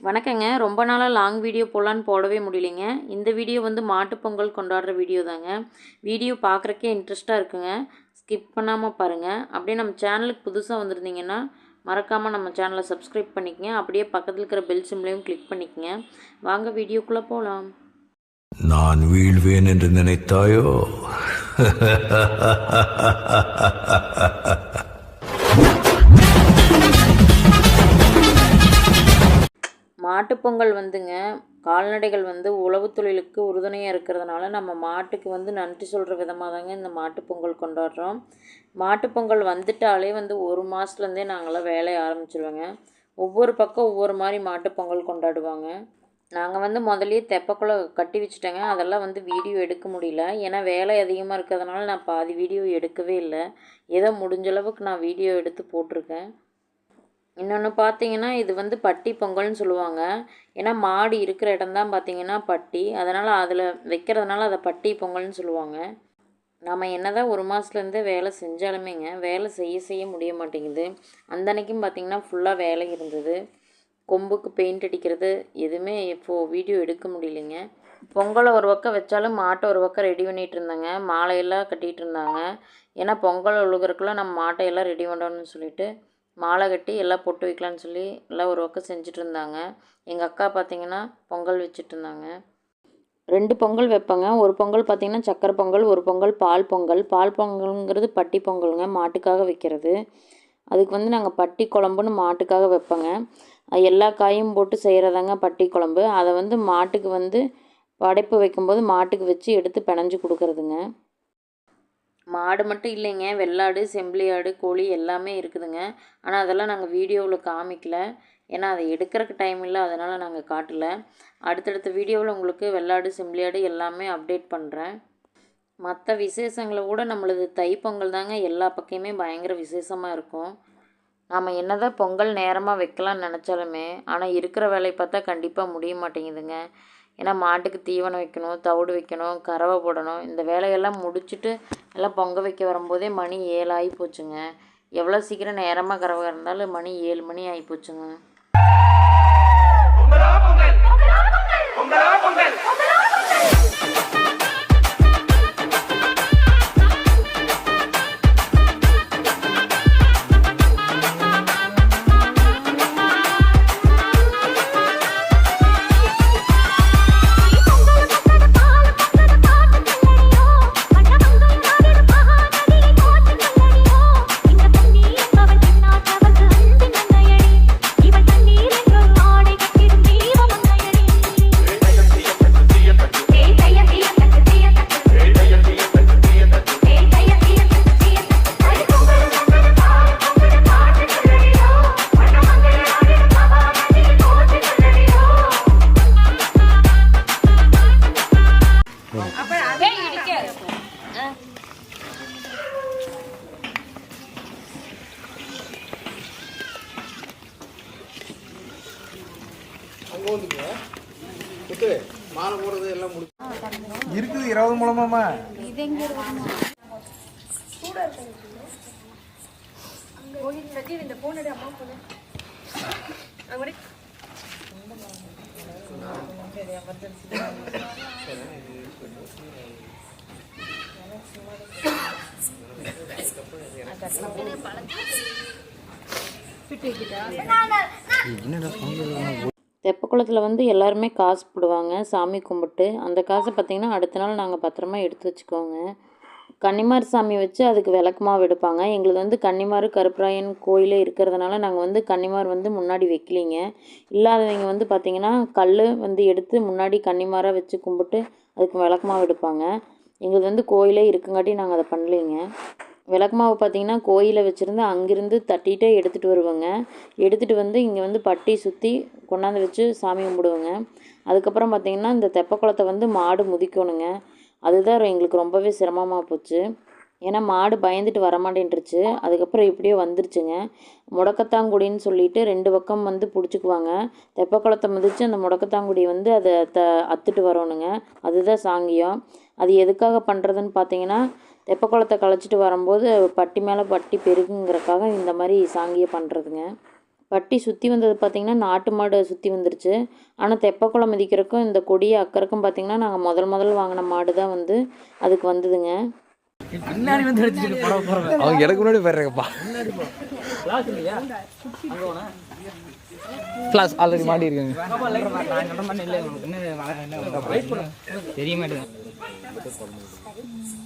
வணக்கங்க. ரொம்ப நாளாக லாங் வீடியோ போடலான்னு போடவே முடியலைங்க. இந்த வீடியோ வந்து மாட்டுப் பொங்கல் கொண்டாடுற வீடியோ தாங்க. வீடியோ பார்க்குறக்கே இன்ட்ரெஸ்ட்டாக இருக்குங்க. ஸ்கிப் பண்ணாமல் பாருங்கள் அப்படியே நம்ம சேனலுக்கு புதுசாக வந்திருந்தீங்கன்னா மறக்காமல் நம்ம சேனலை சப்ஸ்கிரைப் பண்ணிக்கங்க. அப்படியே பக்கத்தில் இருக்கிற பெல் சிம்லையும் கிளிக் பண்ணிக்கங்க. வாங்க வீடியோக்குள்ளே போகலாம் நான் வீழ்வேன் என்று நினைத்தாயோ? மாட்டுப்பொங்கல் வந்துங்க. கால்நடைகள் வந்து உழவு தொழிலுக்கு உறுதுணையாக இருக்கிறதுனால நம்ம மாட்டுக்கு வந்து நன்றி சொல்கிற விதமாக தாங்க இந்த மாட்டுப்பொங்கல் கொண்டாடுறோம். மாட்டுப்பொங்கல் வந்துட்டாலே வந்து ஒரு மாதத்துலேருந்தே நாங்களாம் வேலையை ஆரம்பிச்சிருவோங்க. ஒவ்வொரு பக்கம் ஒவ்வொரு மாதிரி மாட்டுப்பொங்கல் கொண்டாடுவாங்க. நாங்கள் வந்து முதலே தெப்பக்குள்ள கட்டி வச்சுட்டேங்க. அதெல்லாம் வந்து வீடியோ எடுக்க முடியல. ஏன்னா வேலை அதிகமாக இருக்கிறதுனால நான் பாதி வீடியோ எடுக்கவே இல்லை. ஏதோ முடிஞ்சளவுக்கு நான் வீடியோ எடுத்து போட்டிருக்கேன். இன்னொன்று பார்த்தீங்கன்னா இது வந்து பட்டி பொங்கல்னு சொல்லுவாங்க. ஏன்னா மாடு இருக்கிற இடம்தான் பார்த்தீங்கன்னா பட்டி. அதனால் அதில் வைக்கிறதுனால அதை பட்டி பொங்கல்னு சொல்லுவாங்க. நம்ம என்னதான் ஒரு மாதத்துலேருந்தே வேலை செஞ்சாலுமேங்க வேலை செய்ய செய்ய முடிய மாட்டேங்குது. அந்த அன்னைக்கும் பார்த்தீங்கன்னா ஃபுல்லாக வேலை இருந்தது. கொம்புக்கு பெயிண்ட் அடிக்கிறது எதுவுமே இப்போது வீடியோ எடுக்க முடியலைங்க. பொங்கலை ஒரு பக்கம் வச்சாலும் மாட்டை ஒரு பக்கம் ரெடி பண்ணிகிட்டு இருந்தாங்க. மாலையெல்லாம் கட்டிகிட்டு இருந்தாங்க. ஏன்னா பொங்கல் உழுகுறக்குள்ள நம்ம மாட்டையெல்லாம் ரெடி பண்ணணும்னு சொல்லிவிட்டு மாலை கட்டி எல்லாம் பொட்டு வைக்கலான்னு சொல்லி எல்லாம் ஒரு பக்கம் செஞ்சுட்டு இருந்தாங்க எங்கள் அக்கா பார்த்தீங்கன்னா பொங்கல் வச்சுட்டு இருந்தாங்க ரெண்டு பொங்கல் வைப்பேங்க. ஒரு பொங்கல் பார்த்தீங்கன்னா சக்கரை பொங்கல் ஒரு பொங்கல் பால் பொங்கல். பால் பொங்கலுங்கிறது பட்டி பொங்கலுங்க. மாட்டுக்காக வைக்கிறது. அதுக்கு வந்து நாங்கள் பட்டி குழம்புன்னு மாட்டுக்காக வைப்பேங்க. எல்லா காயும் போட்டு செய்கிறதாங்க பட்டி குழம்பு. அதை வந்து மாட்டுக்கு வந்து படைப்பு வைக்கும்போது மாட்டுக்கு வச்சு எடுத்து பிணைஞ்சு கொடுக்குறதுங்க. மாடு மட்டும் இல்லைங்க. வெள்ளாடு செம்பிலி ஆடு கோழி எல்லாமே இருக்குதுங்க. ஆனால் அதெல்லாம் நாங்கள் வீடியோவில் காமிக்கல. ஏன்னா அதை எடுக்கிறக்கு டைம் இல்லை. அதனால் நாங்கள் காட்டல. அடுத்தடுத்த வீடியோவில் உங்களுக்கு வெள்ளாடு செம்பிலி ஆடு எல்லாமே அப்டேட் பண்ணுறேன் மற்ற விசேஷங்களை கூட நம்மளது தைப்பொங்கல் தாங்க எல்லா பக்கமே பயங்கர விசேஷமாக இருக்கும். நாம் என்னதான் பொங்கல் நேரமாக வைக்கலாம்னு நினச்சாலுமே ஆனால் இருக்கிற வேலையை பார்த்தா கண்டிப்பாக முடிய மாட்டேங்குதுங்க. ஏன்னா மாட்டுக்கு தீவனம் வைக்கணும் தவிடு வைக்கணும் கறவை போடணும். இந்த வேலையெல்லாம் முடிச்சுட்டு எல்லாம் பொங்க வைக்க வரும்போதே மணி ஏழு ஆகி போச்சுங்க. எவ்வளோ சீக்கிரம் நேரமாக கறவை இருந்தாலும் மணி ஏழு மணி ஆகி போச்சுங்க. முத்து மாலை போடுறது எல்லாம் முடி இருக்குது இருபது மூலமாம்மா. தெப்பக்குளத்தில் வந்து எல்லாருமே காசு போடுவாங்க சாமி கும்பிட்டு. அந்த காசை பார்த்திங்கன்னா அடுத்த நாள் நாங்கள் பத்திரமா எடுத்து வச்சுக்கோங்க கன்னிமார் சாமி வச்சு அதுக்கு விளக்கமாக எடுப்பாங்க. எங்களுக்கு வந்து கன்னிமார் கருப்பராயன் கோயிலே இருக்கிறதுனால நாங்கள் வந்து கன்னிமார் வந்து முன்னாடி வைக்கலிங்க. இல்லாதவங்க வந்து பார்த்திங்கன்னா கல் வந்து எடுத்து முன்னாடி கன்னிமாராக வச்சு கும்பிட்டு அதுக்கு விளக்கமாக எடுப்பாங்க. எங்களுக்கு வந்து கோயிலே இருக்குங்காட்டி நாங்கள் அதை பண்ணலைங்க. விளக்குமாவு பார்த்தீங்கன்னா கோயிலில் வச்சுருந்து அங்கேருந்து தட்டிகிட்டே எடுத்துகிட்டு வருவேங்க. எடுத்துகிட்டு வந்து இங்கே வந்து பட்டி சுற்றி கொண்டாந்து வச்சு சாமி கும்பிடுவோங்க. அதுக்கப்புறம் பார்த்திங்கன்னா இந்த தெப்பக்குளத்தை வந்து மாடு முதிக்கணுங்க. அதுதான் எங்களுக்கு ரொம்பவே சிரமமாக போச்சு. ஏன்னா மாடு பயந்துட்டு வரமாட்டேன்ருச்சு. அதுக்கப்புறம் இப்படியே வந்துருச்சுங்க. முடக்கத்தாங்குடின்னு சொல்லிட்டு ரெண்டு பக்கம் வந்து பிடிச்சிக்குவாங்க. தெப்பக்குளத்தை மிதித்து அந்த முடக்கத்தாங்குடி வந்து அதை த அத்துட்டு வரணுங்க. அதுதான் சாங்கியம். அது எதுக்காக பண்ணுறதுன்னு பார்த்தீங்கன்னா தெப்பக்குளத்தை களைச்சிட்டு வரும்போது பட்டி மேலே பட்டி பெருகுங்கிறக்காக இந்த மாதிரி சாங்கியம் பண்ணுறதுங்க பட்டி சுற்றி வந்தது பார்த்திங்கன்னா நாட்டு மாடு சுற்றி வந்துருச்சு. ஆனால் தெப்பக்குளம் மிதிக்கிறக்கும் இந்த கொடியை அக்கறக்கும் பார்த்திங்கன்னா நாங்கள் முதல் முதல் வாங்கின மாடு தான் வந்து அதுக்கு வந்ததுங்க. பின்னாடி வந்து எடுத்துட்டு போட போறேன் அவங்க எனக்கு முன்னாடி போயிடுறேங்கப்பா. கிளாஸ் இல்லையா? அங்க போனா. கிளாஸ் ஆல்ரெடி மாடி இருக்குங்க. நான் சொல்ற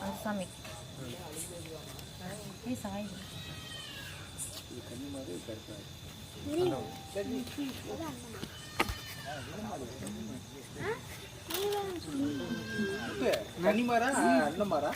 என்ன என்ன வெயிட் கனிமாரா அண்ணமாரா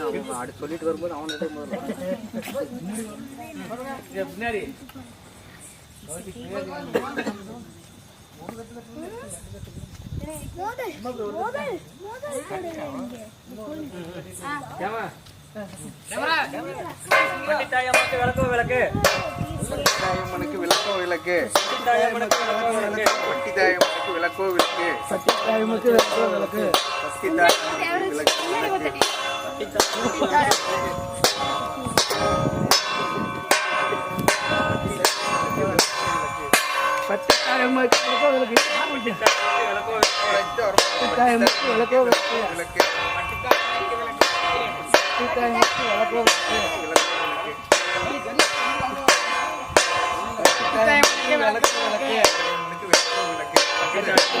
அப்படி சொல்லிட்டு வரும்போது அவன் பின்னாடி கேமரா விளக்கு விளக்கு விளக்கோ விளக்கு பட்டித்தாயம்மனுக்கு விளக்கோ விளக்கு பட்டி தாயம்மனுக்கு விளக்கோ விளக்கு பட்டித்தாயம்மனுக்கு விளக்கு விளக்கு பட்டி தாயம்மனுக்கு விளக்கு விளக்கு பட்டித்தாயம்மனுக்கு விளக்கு விளக்கு விளக்கு விளக்கு விளக்கு பட்டித்தாயம்மனுக்கு விளக்கு விளக்கு விளக்கு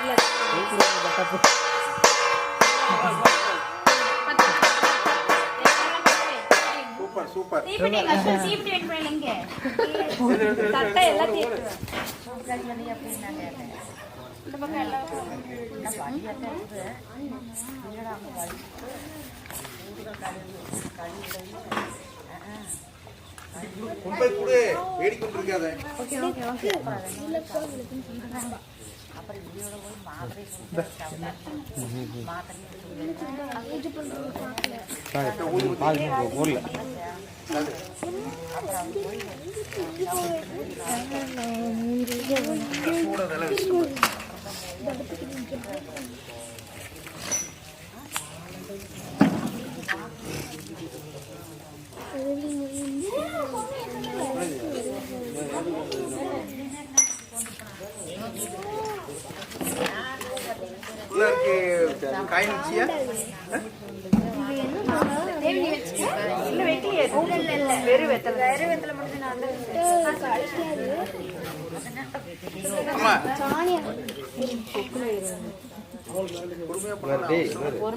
விளக்கு விளக்கு பட்டித்தாயம்மனுக்கு விளக்கு விளக்கு பட்டித்தாயம்மனுக்கு விளக்கு விளக்கு ஆ எத்தனை சுத்து மூணு பட்டித்தாயம்மனுக்கு விளக்கு விளக்கு ஒரு சுத்தான ஒரு சுத்தான ஒரு சுத்தானா? பட்டித்தாயம்மனுக்கு விளக்கு விளக்கு பத்து வாங்கி சூப்பர் சூப்பர் கொண்டு போய் கொடு வேடிக்கொண்டு இருக்காத ஊரில்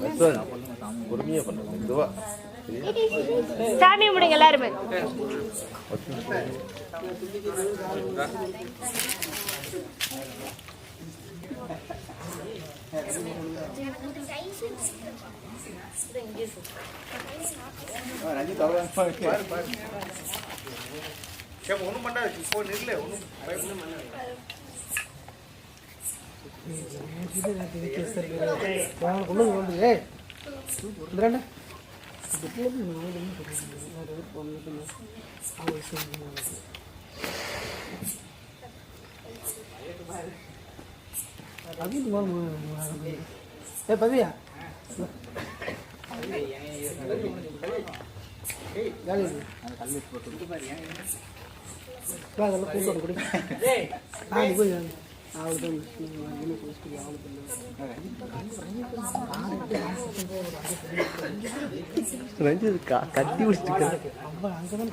கூட விலை வச்சு உள்ள இருக்கு காய் நிச்சியா அம்மா பொறுமையா பண்ணுங்க இதுவா சாமி முடிங்க எல்லாருமே ரஞ்சித் அவ்வளோ பாரு பாரு சரி ஒன்றும் பண்ணாது இப்போ நில்ல ஒன்றும் பயப்பட ஏ பவியா காலி குடிச்சு அவளுக்கு ரஞ்சித் கட்டி அம்மா அங்கே தான்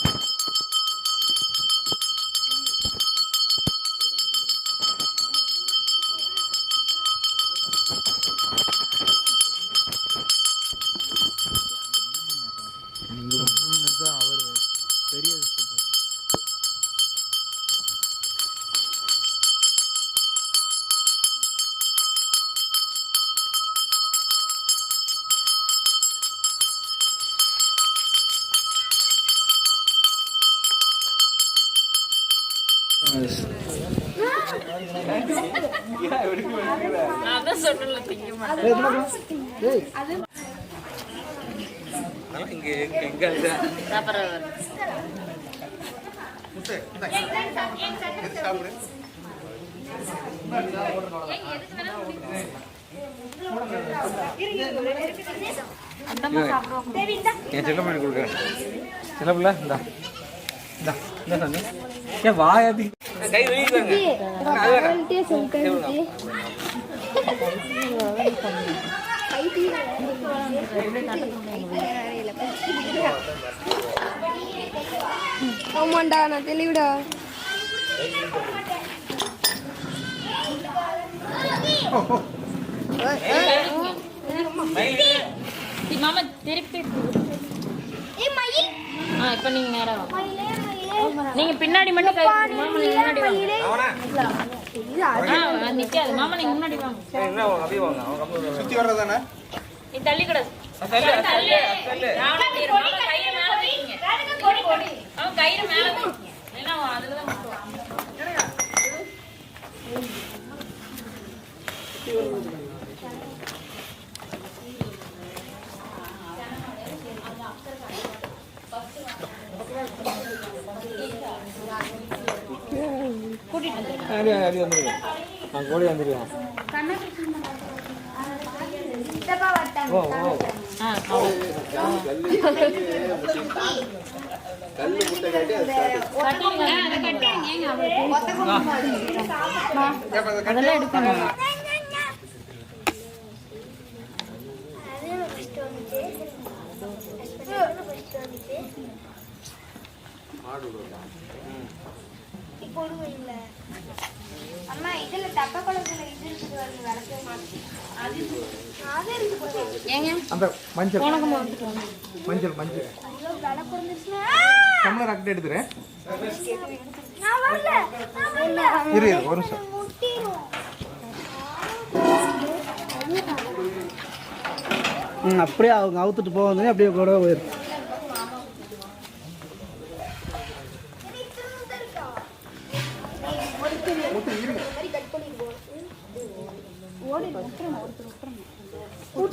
என் செல்ல பண்ணி கொடுக்குறேன் சின்ன பிள்ளை இந்தா இந்தா இந்த ஏன் வாயாதி கை வெளியே ஆமாண்டா நான் தெளிவுடா. மாமா திருப்பி. ஆ இப்போ நீங்க நேரா வாங்க. நீங்க பின்னாடி மட்டும் கை. மாமா நீங்க முன்னாடி வாங்க. ஆ நிக்காது. மாமா நீங்க முன்னாடி வாங்க. சுத்தி வர்றதானே நீ தள்ளி கிட கோழி வந்துருக்கேன் ஓ ஓ ஆ அவ்வளவு. கல்லு முட்டை காட்டி அது. அதெல்லாம் எடுக்கணும். போடுவீங்களே அம்மா இதுல தப்ப குளத்துல இது இருக்குது பாருங்க, விளக்கு அது அது இருக்குது ஏங்க? அந்த மஞ்சள். மஞ்சள் மஞ்சள். ஐயோ டம்ளர் அக்கிட்ட எடுத்துறேன் நான் வரல. நான் வரல. இரு இரு, ஒரு நிமிஷம். அப்படியே அவங்க அவுத்துட்டு போக அப்படியே கூட போயிருக்கு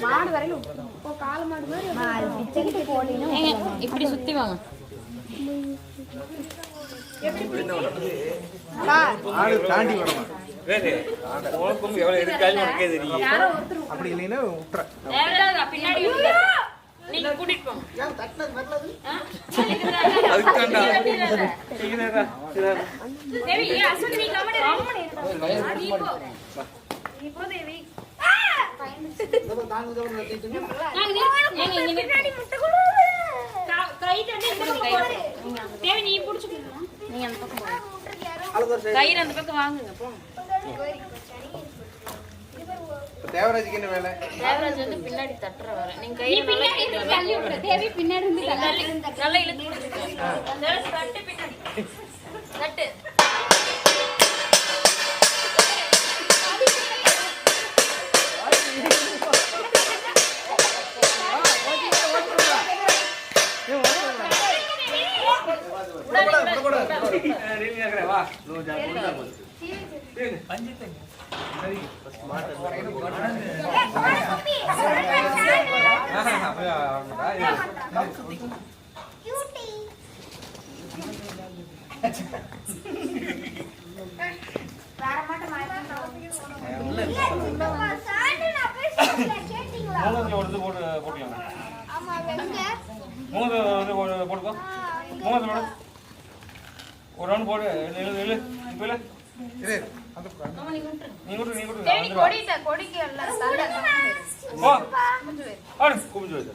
மாடு வரையிலும் இப்போ கால மாடு மாதிரி பிச்சைக்கிட்டு ஏங்க இப்படி சுற்றி வாங்க. அப்படி இல்லைன்னா பின்னாடி. நீங்க கூட்டிட்டு போங்க. கயிறு அந்த பக்கம் வாங்குங்க போங்க இப்போ தேவராஜுக்கு என்ன வேலை? தேவராஜ் வந்து பின்னாடி தட்டுற வர நீங்க. தேவி பின்னாடி இருந்து நல்லா- இழுத்து பிடிச்சுக்கோங்க. தேவராஜ் தட்டு பின்னாடி. தட்டு. இது போட்டு போட்டுக்கலாம் ஆமா வெங்க மூணு இது போட்டு போட்டுக்கோ மூணு போடு. ஒரு ரவுண்ட் போடு. இப்போ. அந்த பக்கம். நீ கொடிட்ட கொடிக்கு ஆடு குமிஞ்சு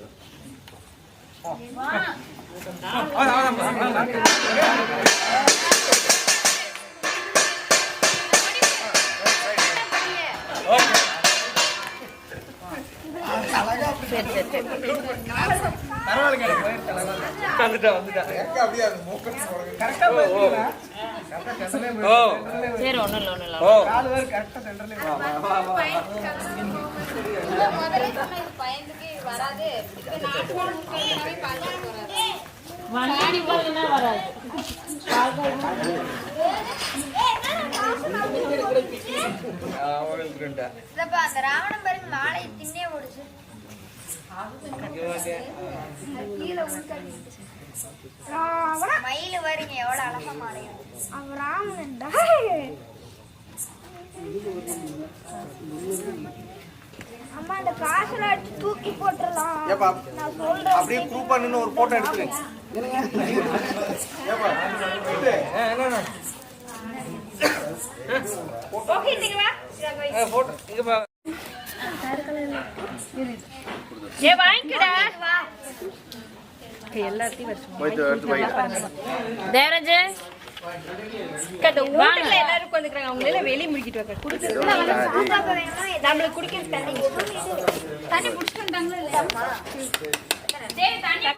முதல்ல சொன்ன பயந்துக்கு வராது அவங்களுக்கு அந்த ராவணன் பாருங்க மாலை தின்னே ஓடுச்சு மயில பாருங்க எவ்வளவு அழகா அவன் ராவணன்டா அம்மா அந்த காசுல அடிச்சு தூக்கி போட்டுறலாம். ஏப்பா நான் சொல்றேன். அப்படியே குரூப்பா நின்று ஒரு போட்டோ எடுத்துரு ஏப்பா இது, என்னண்ணா போட்டோ இங்க பா ஏ வாங்கிக்கடா. தேவராஜ். வீட்டுல எல்லாரும் உட்காந்துக்கிறாங்க. அவங்கள எல்லாம் வெளியே முடிக்கிட்டு வைக்க குடுத்து நம்மளுக்கு குடிக்கிறது தண்ணி. தண்ணி குடிச்சிட்டு வந்தாங்களா.